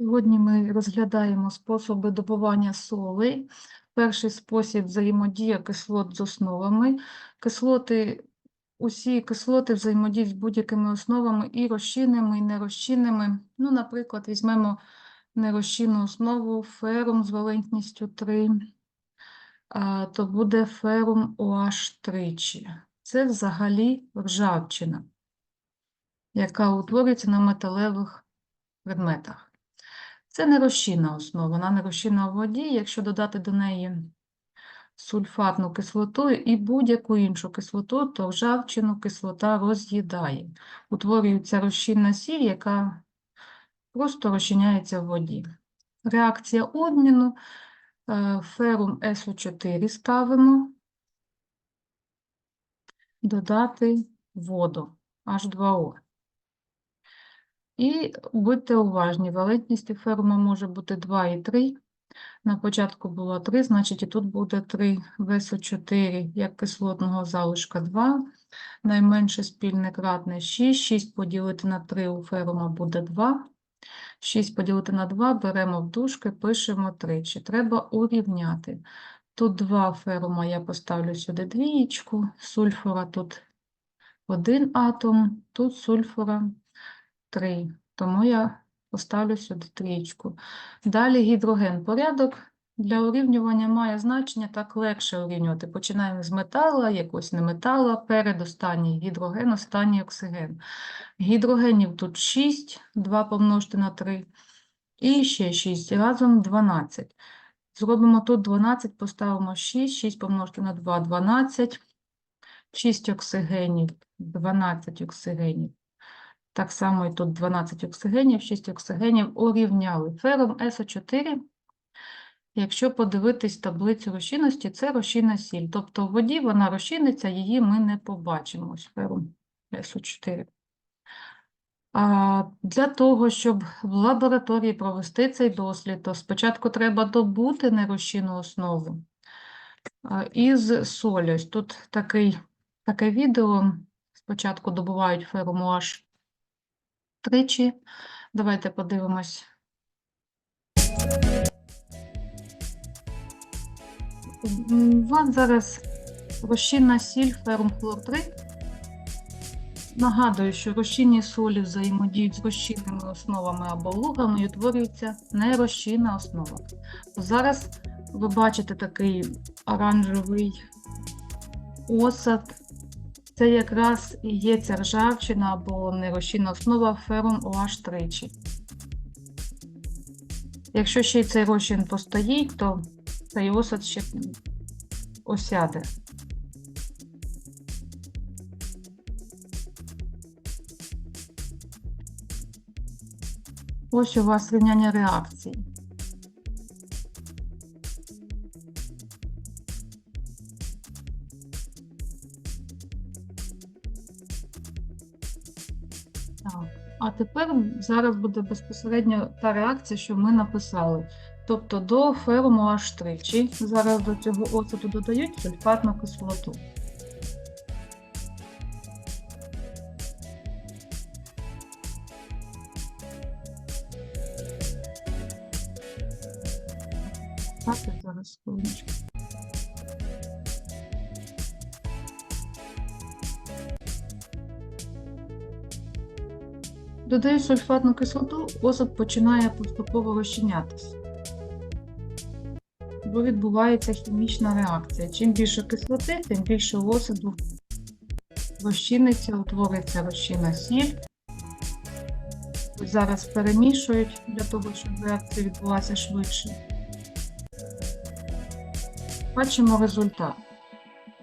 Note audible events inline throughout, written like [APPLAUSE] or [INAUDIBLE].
Сьогодні ми розглядаємо способи добування солей. Перший спосіб взаємодія кислот з основами. Кислоти, усі кислоти взаємодіють з будь-якими основами і розчинними, і нерозчинними. Ну, наприклад, візьмемо нерозчинну основу ферум з валентністю 3, то буде ферум OH тричі. Це взагалі ржавчина, яка утворюється на металевих предметах. Це нерозчинна основа, вона нерозчинна в воді. Якщо додати до неї сульфатну кислоту і будь-яку іншу кислоту, то ржавчину кислота роз'їдає. Утворюється розчинна сіль, яка просто розчиняється в воді. Реакція обміну. е, Ферум СО4 ставимо, додати воду H2O. І будьте уважні, валентність у ферума може бути 2 і 3. На початку було 3, значить і тут буде 3 ВСО4, як кислотного залишка 2. Найменше спільне кратне 6. 6 поділити на 3 у ферума буде 2. 6 поділити на 2 беремо в дужки, пишемо тричі. Треба урівняти. Тут 2 ферума я поставлю сюди двієчку, сульфура тут один атом, тут сульфура 3, тому я поставлю сюди трієчку. Далі гідроген. Порядок для урівнювання має значення, так легше урівнювати. Починаємо з метала, якось не метала, передостанній гідроген, останній оксиген. Гідрогенів тут 6, 2 помножити на 3, і ще 6, разом 12. Зробимо тут 12, поставимо 6, 6 помножити на 2, 12, 6 оксигенів, 12 оксигенів. Так само і тут 12 оксигенів, 6 оксигенів урівняли. Ферум СО4, якщо подивитись таблицю розчинності, це розчинна сіль. Тобто в воді вона розчиниться, її ми не побачимо. Ось ферум СО4. А для того, щоб в лабораторії провести цей дослід, то спочатку треба добути нерозчинну основу із солі. Ось тут такий, таке відео. Спочатку добувають ферум OH тричі. Давайте подивимось. У вас зараз розчинна сіль ферум хлор 3. Нагадую, що розчинні солі взаємодіють з розчинними основами або лугами і утворюється нерозчинна основа. Зараз ви бачите такий оранжевий осад. Це якраз і є ця ржавчина або нерозчинна основа ферум OH тричі. Якщо ще й цей розчин постоїть, то цей осад ще осяде. Ось у вас рівняння реакцій. А тепер зараз буде безпосередньо та реакція, що ми написали. Тобто до феруму H тричі. Зараз до цього оцету додають сульфатну кислоту. Так, зараз хвилиночку. Додаю сульфатну кислоту, осад починає поступово розчинятися. Бо відбувається хімічна реакція. Чим більше кислоти, тим більше осаду розчиниться, утвориться розчинна сіль. Зараз перемішують для того, щоб реакція відбулася швидше. Бачимо результат.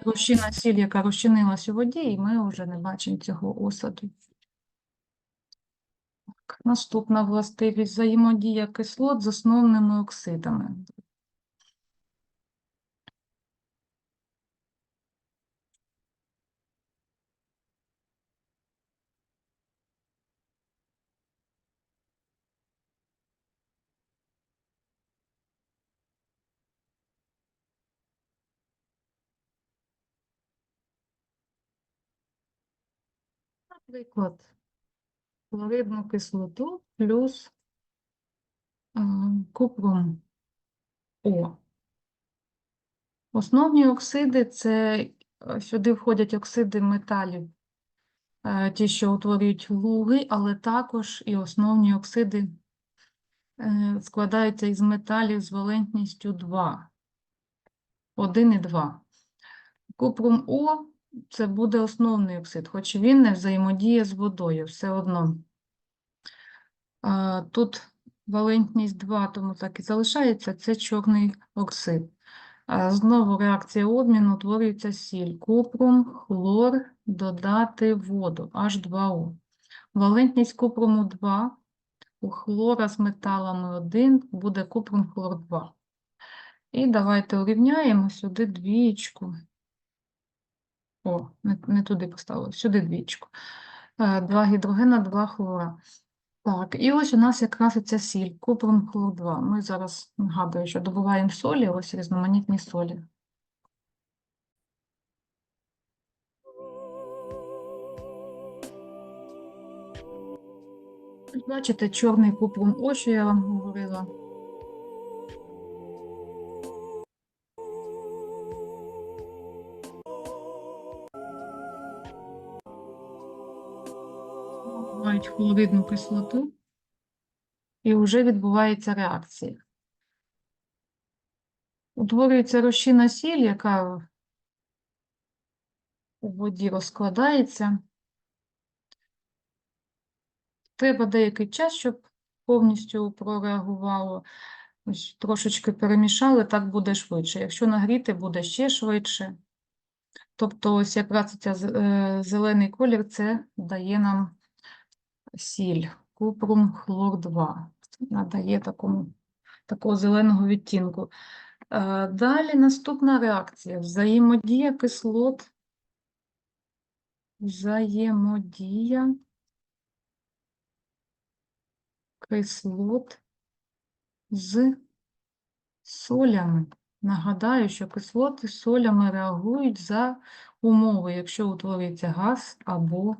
Розчинна сіль, яка розчинилась у воді, і ми вже не бачимо цього осаду. Так, Наступна властивість взаємодія кислот з основними оксидами. Наприклад, хлоридну кислоту плюс Е, Купрум О. Основні оксиди це е, сюди входять оксиди металів, е, ті, що утворюють луги, але також і основні оксиди складаються із металів з валентністю 2. 1 і 2. Купрум О це буде основний оксид, хоч він не взаємодіє з водою, все одно. Тут валентність 2, тому так і залишається, це чорний оксид. Знову реакція обміну утворюється сіль. Купрум, хлор, додати воду, H2O. Валентність купруму 2, у хлора з металами 1 буде купрум хлор 2. І давайте урівняємо сюди двічку. О, не, не туди поставили, сюди двічку. Е, Два гідрогена, два хлора. Так, і ось у нас якраз ця сіль, купрум хлор 2. Ми зараз нагадую, що добуваємо солі, ось різноманітні солі. Бачите, чорний купрум О, що я вам говорила. Мають хлоридну кислоту, і вже відбувається реакція. Утворюється розчинна сіль, яка у воді розкладається. Треба деякий час, щоб повністю прореагувало. Ось трошечки перемішали, так буде швидше. Якщо нагріти, буде ще швидше. Тобто, ось якраз ця е, зелений колір це дає нам сіль, купрум хлор 2. Надає такому, такого зеленого відтінку. Е, Далі наступна реакція. Взаємодія кислот. Взаємодія кислот з солями. Нагадаю, що кислоти з солями реагують за умови, якщо утворюється газ або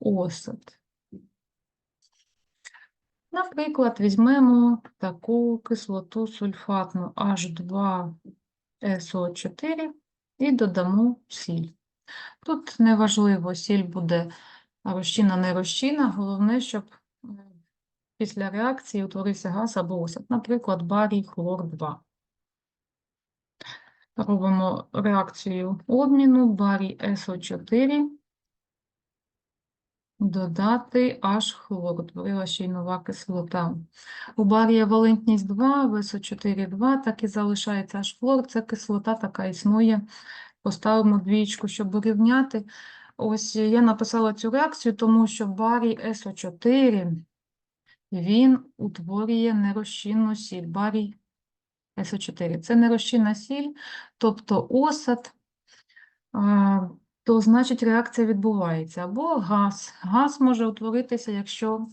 осад. Наприклад, візьмемо таку кислоту сульфатну H2SO4 і додамо сіль. Тут неважливо, сіль буде розчинна, не розчинна, головне, щоб після реакції утворився газ або осад, наприклад, барій хлор 2. Робимо реакцію обміну барій СО4 додати H хлор, утворила ще й нова кислота. У барія валентність 2, ВСО4 2, так і залишається H хлор, це кислота така існує. Поставимо двічку, щоб урівняти. Ось я написала цю реакцію, тому що барій СО4 він утворює нерозчинну сіль. Барій СО4. Це нерозчинна сіль, тобто осад, то значить реакція відбувається. Або газ. Газ може утворитися, якщо,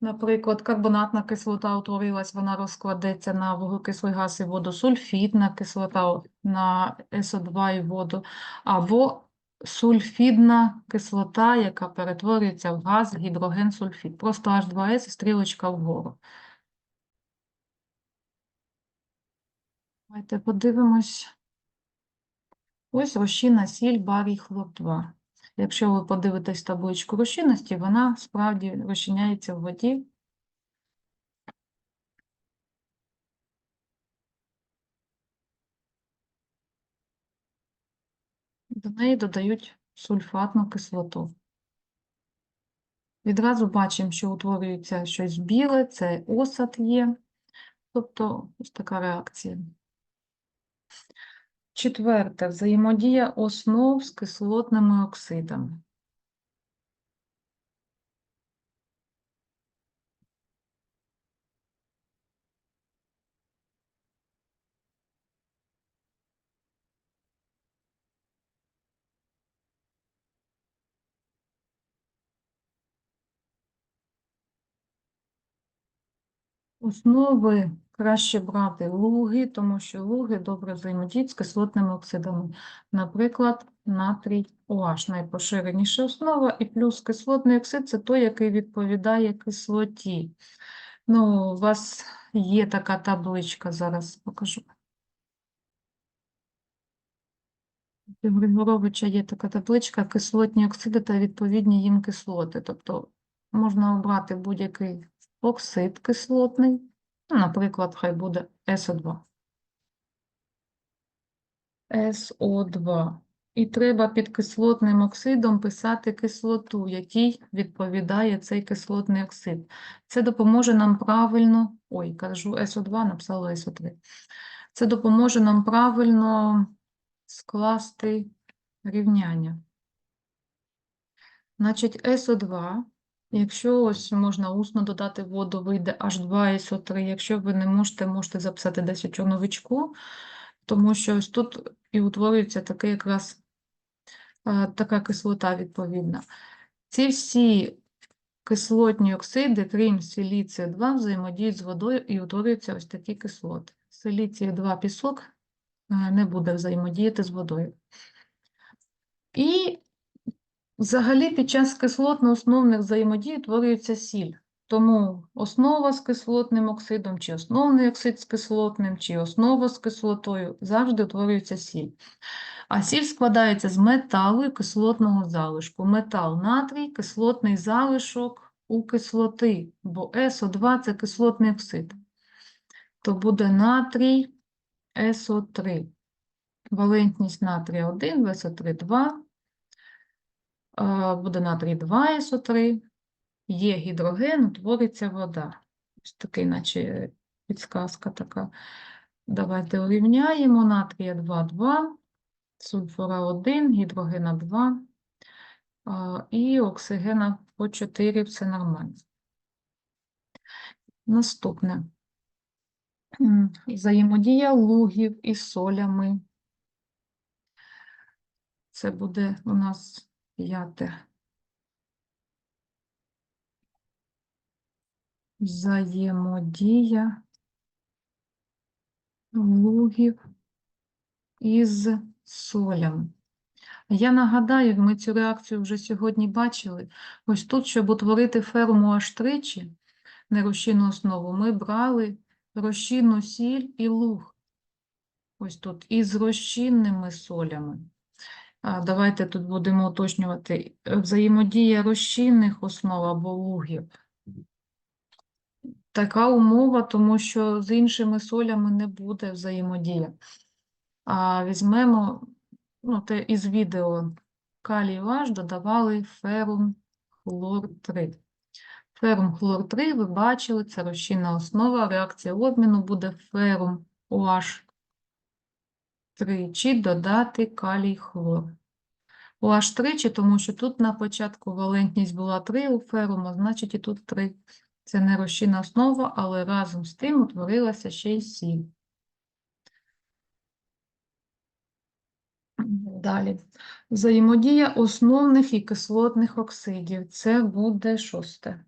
наприклад, карбонатна кислота утворилась, вона розкладеться на вуглекислий газ і воду, сульфідна кислота на СО2 і воду, або сульфідна кислота, яка перетворюється в газ гідроген-сульфід. Просто H2S і стрілочка вгору. Давайте подивимось. Ось розчинна сіль барій хлор 2. Якщо ви подивитесь табличку розчинності, вона справді розчиняється в воді. До неї додають сульфатну кислоту. Відразу бачимо, що утворюється щось біле, це осад є. Тобто ось така реакція. Четверте. Взаємодія основ з кислотними оксидами. Основи краще брати луги, тому що луги добре взаємодіють з кислотними оксидами. Наприклад, натрій OH найпоширеніша основа, і плюс кислотний оксид це той, який відповідає кислоті. Ну, у вас є така табличка, зараз покажу. У Григоровича є така табличка кислотні оксиди та відповідні їм кислоти. Тобто можна обрати будь-який оксид кислотний, ну, наприклад, хай буде СО2. СО2. І треба під кислотним оксидом писати кислоту, якій відповідає цей кислотний оксид. Це допоможе нам правильно, ой, кажу СО2, написала СО3. Це допоможе нам правильно скласти рівняння. Значить, СО2, якщо ось можна усно додати воду, вийде H2SO3. Якщо ви не можете, можете записати десь у чорновичку, тому що ось тут і утворюється таке якраз е, така кислота відповідна. Ці всі кислотні оксиди, крім силіцію 2, взаємодіють з водою і утворюються ось такі кислоти. Силіцію 2 пісок е, не буде взаємодіяти з водою. І взагалі під час кислотно-основних взаємодій утворюється сіль. Тому основа з кислотним оксидом, чи основний оксид з кислотним, чи основа з кислотою завжди утворюється сіль. А сіль складається з металу і кислотного залишку. Метал натрій, кислотний залишок у кислоти, бо СО2 це кислотний оксид. То буде натрій СО3. Валентність натрія 1, СО3 2. Буде натрій 2 СО3. Є гідроген, утвориться вода. Ось такий, наче підсказка така. Давайте урівняємо. Натрія 2, 2, сульфура 1, гідрогена 2 і оксигена по 4, все нормально. Наступне. Взаємодія лугів із солями. Це буде у нас п'яте. Взаємодія лугів із солями. Я нагадаю, ми цю реакцію вже сьогодні бачили. Ось тут, щоб утворити ферму аж тричі, нерозчинну основу, ми брали розчинну сіль і луг. Ось тут, із розчинними солями. Давайте тут будемо уточнювати. е, Взаємодія розчинних основ або лугів. Така умова, тому що з іншими солями не буде взаємодія. А візьмемо ну, те із відео калій ваш додавали ферум хлор 3. Ферум хлор 3, ви бачили, це розчинна основа, реакція обміну буде ферум OH тричі додати калій хлор. OH тричі, тому що тут на початку валентність була 3 у ферума, значить і тут 3. Це не розчинна основа, але разом з тим утворилася ще й сіль. Далі. Взаємодія основних і кислотних оксидів. Це буде шосте.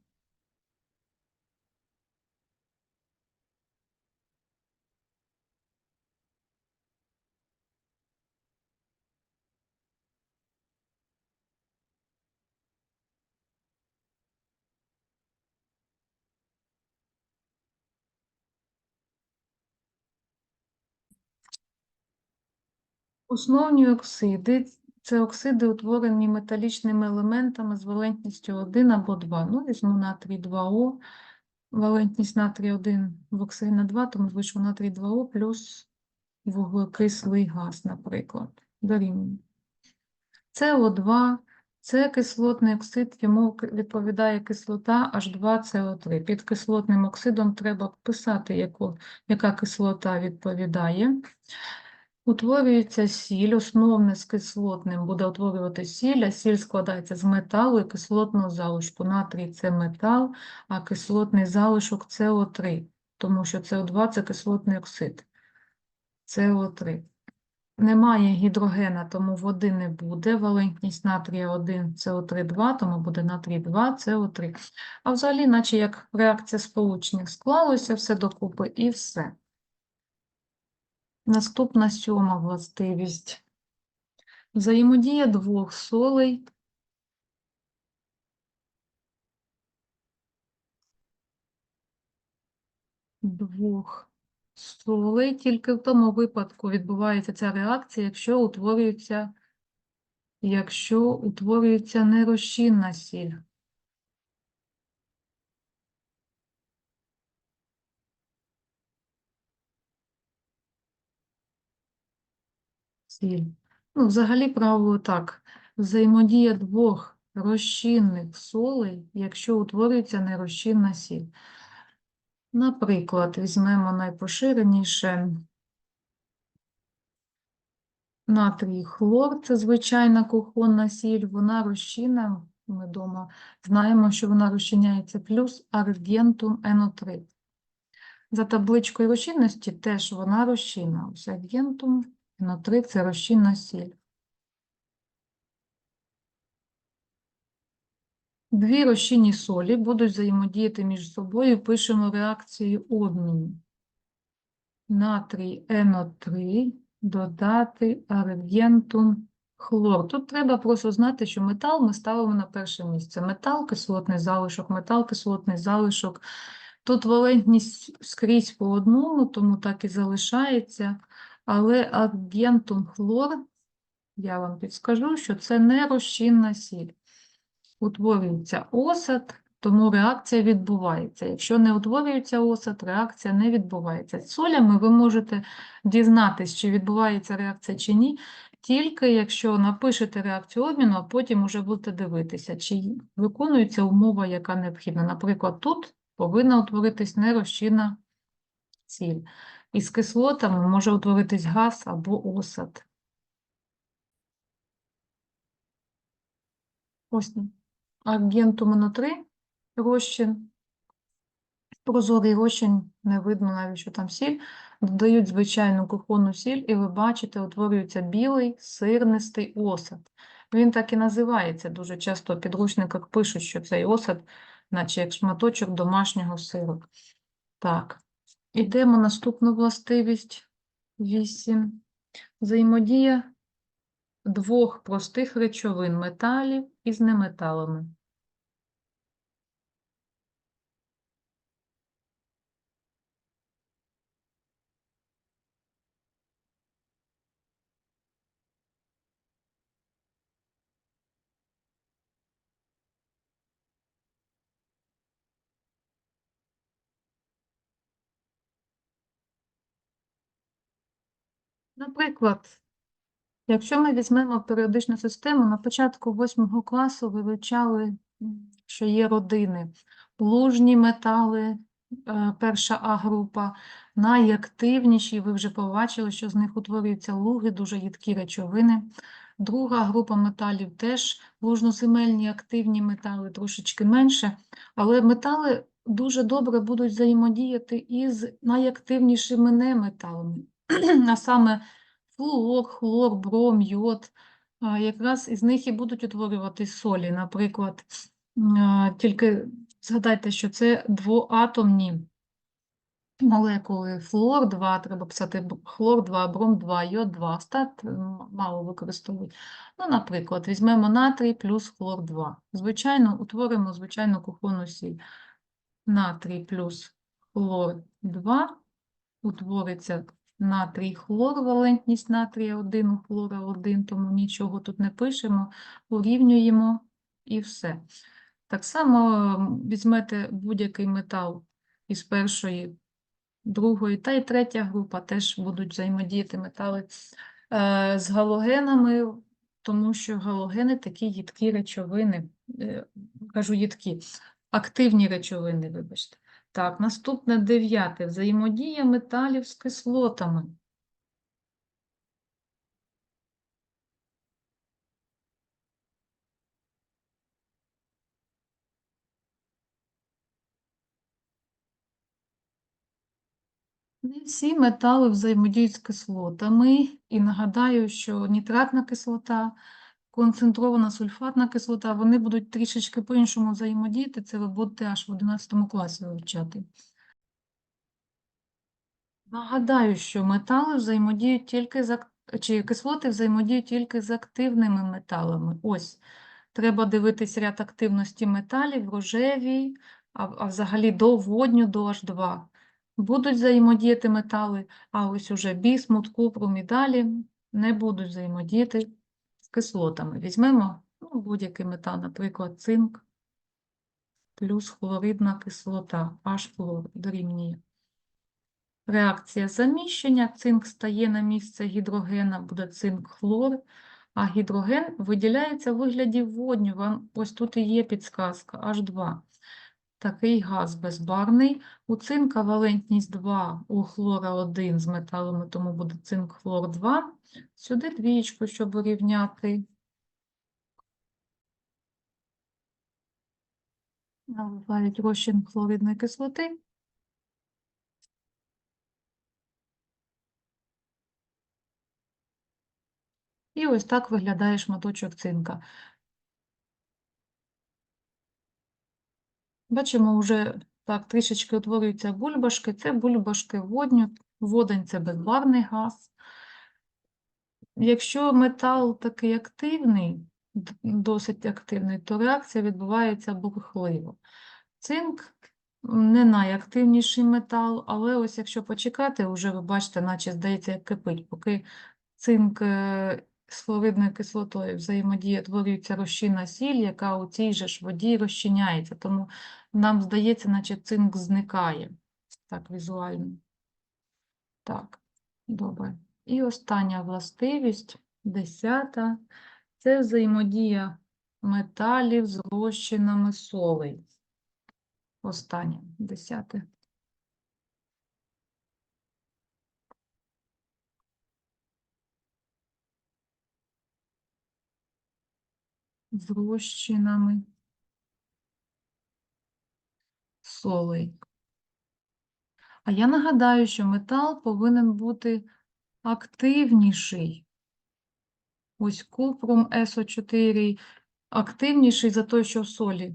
Основні оксиди це оксиди, утворені металічними елементами з валентністю 1 або 2. Ну, візьму натрій 2О, валентність натрій 1 в оксигена 2, тому вийшло натрій 2О плюс вуглекислий газ, наприклад. Дорівнює. СО2 це кислотний оксид, йому відповідає кислота H2CO3. Під кислотним оксидом треба писати, яку, яка кислота відповідає. Утворюється сіль, основне з кислотним буде утворювати сіль, а сіль складається з металу і кислотного залишку. Натрій – це метал, а кислотний залишок – СО3, тому що СО2 – це кислотний оксид. СО3. Немає гідрогена, тому води не буде. Валентність натрія 1, СО3 2, тому буде натрій 2, СО3. А взагалі, наче як реакція сполучних склалося все докупи і все. Наступна сьома властивість. Взаємодія двох солей двох солей. Тільки в тому випадку відбувається ця реакція, якщо утворюється, якщо утворюється нерозчинна сіль. Сіль. Ну, взагалі правило так. Взаємодія двох розчинних солей, якщо утворюється нерозчинна сіль. Наприклад, візьмемо найпоширеніше натрій хлор, це звичайна кухонна сіль, вона розчинна, ми вдома знаємо, що вона розчиняється плюс аргентум НО3. За табличкою розчинності теж вона розчинна. Ось аргентум НО3 – це розчинна сіль. Дві розчинні солі будуть взаємодіяти між собою. Пишемо реакцію обміну. Натрій НО3 додати аргентум хлор. Тут треба просто знати, що метал ми ставимо на перше місце. Метал, кислотний залишок, метал, кислотний залишок. Тут валентність скрізь по одному, тому так і залишається. Але аргентум хлор, я вам підскажу, що це не розчинна сіль утворюється осад, тому реакція відбувається. Якщо не утворюється осад, реакція не відбувається. З солями ви можете дізнатися, чи відбувається реакція чи ні, тільки якщо напишете реакцію обміну, а потім вже будете дивитися, чи виконується умова, яка необхідна. Наприклад, тут повинна утворитись нерозчинна сіль. Із кислотами може утворитись газ або осад. Ось агенту МНО3 розчин. Прозорий розчин, не видно навіть, що там сіль. Додають звичайну кухонну сіль, і ви бачите, утворюється білий сирнистий осад. Він так і називається. Дуже часто в підручниках пишуть, що цей осад, наче як шматочок домашнього сиру. Так, ідемо наступну властивість 8. Взаємодія двох простих речовин металів із неметалами. Наприклад, якщо ми візьмемо періодичну систему, на початку 8 класу вивчали, що є родини, лужні метали, е, перша А-група, найактивніші, ви вже побачили, що з них утворюються луги, дуже їдкі речовини. Друга група металів теж лужноземельні активні метали, трошечки менше, але метали дуже добре будуть взаємодіяти із найактивнішими неметалами. [CLEARS THROAT] А саме флуор, хлор, бром, йод, якраз із них і будуть утворювати солі. Наприклад, тільки згадайте, що це двоатомні молекули флор 2, треба писати хлор 2, бром 2, йод 2, стат мало використовують. Ну, Наприклад, візьмемо натрій плюс хлор 2. Звичайно, утворимо звичайну кухонну сіль. Натрій плюс хлор 2 утвориться натрій хлор, валентність натрія 1 у хлора 1, тому нічого тут не пишемо, урівнюємо і все. Так само візьмете будь-який метал із першої, другої та й третя група теж будуть взаємодіяти метали е, з галогенами, тому що галогени такі їдкі речовини, е, кажу їдкі, активні речовини, вибачте. Так, наступне дев'яте. Взаємодія металів з кислотами. Не всі метали взаємодіють з кислотами, і нагадаю, що нітратна кислота, концентрована сульфатна кислота, вони будуть трішечки по-іншому взаємодіяти, це ви будете аж в 11 класі вивчати. Нагадаю, що метали взаємодіють тільки з чи кислоти взаємодіють тільки з активними металами. Ось, треба дивитись ряд активності металів, рожеві, а, а взагалі до водню до H2. будуть взаємодіяти метали, а ось уже бісмут, купрум і далі не будуть взаємодіяти кислотами. Візьмемо ну, будь-який метал, наприклад, цинк плюс хлоридна кислота, H-хлор дорівнює. Реакція заміщення, цинк стає на місце гідрогена, буде цинк-хлор, а гідроген виділяється в вигляді водню. Ось тут і є підсказка H2. Такий газ безбарний. У цинка валентність 2, у хлора 1 з металами, тому буде цинк-хлор 2. Сюди двієчку, щоб урівняти. Наливають розчин хлоридної кислоти. І ось так виглядає шматочок цинка. Бачимо, вже так трішечки утворюються бульбашки. Це бульбашки водню. Водень – це безбарний газ. Якщо метал такий активний, досить активний, то реакція відбувається бурхливо. Цинк не найактивніший метал, але ось якщо почекати, вже ви бачите, наче здається, як кипить. Поки цинк з хлоридною кислотою взаємодіє, творюється розчинна сіль, яка у цій же ж воді розчиняється. Тому нам здається, наче цинк зникає. Так, візуально. Так, добре. І остання властивість, десята, це взаємодія металів з розчинами солей. Останнє, десяте. З розчинами солей. А я нагадаю, що метал повинен бути активніший. Ось купрум СО4 активніший за той, що в солі.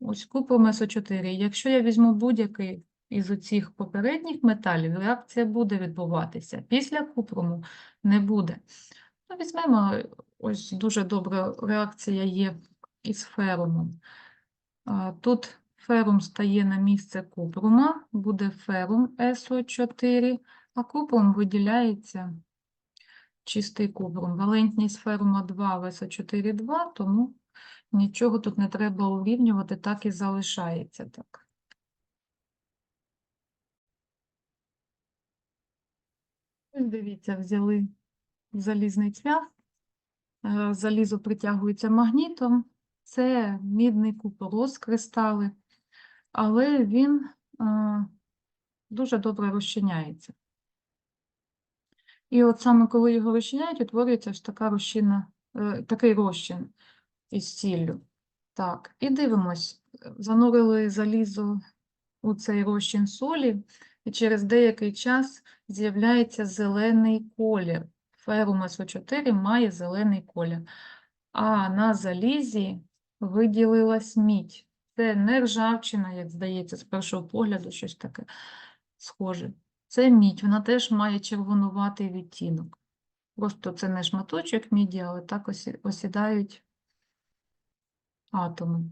Ось купрум СО4. Якщо я візьму будь-який із оцих попередніх металів, реакція буде відбуватися. Після купруму не буде. Ну, візьмемо, ось дуже добра реакція є із ферумом. Тут ферум стає на місце купрума, буде ферум СО4, а купрум виділяється чистий купрум. Валентність ферума 2 в СО4 2, тому нічого тут не треба урівнювати, так і залишається так. Дивіться, взяли залізний цвях, залізо притягується магнітом, це мідний купорос, кристали, але він е, дуже добре розчиняється. І от саме коли його розчиняють, утворюється ось така розчинна, е, такий розчин із сіллю. Так, і дивимось, е, занурили залізо у цей розчин солі, і через деякий час з'являється зелений колір. Ферум СО4 має зелений колір. А на залізі виділилась мідь. Це не ржавчина, як здається, з першого погляду щось таке схоже. Це мідь, вона теж має червонуватий відтінок. Просто це не шматочок міді, але так осідають атоми.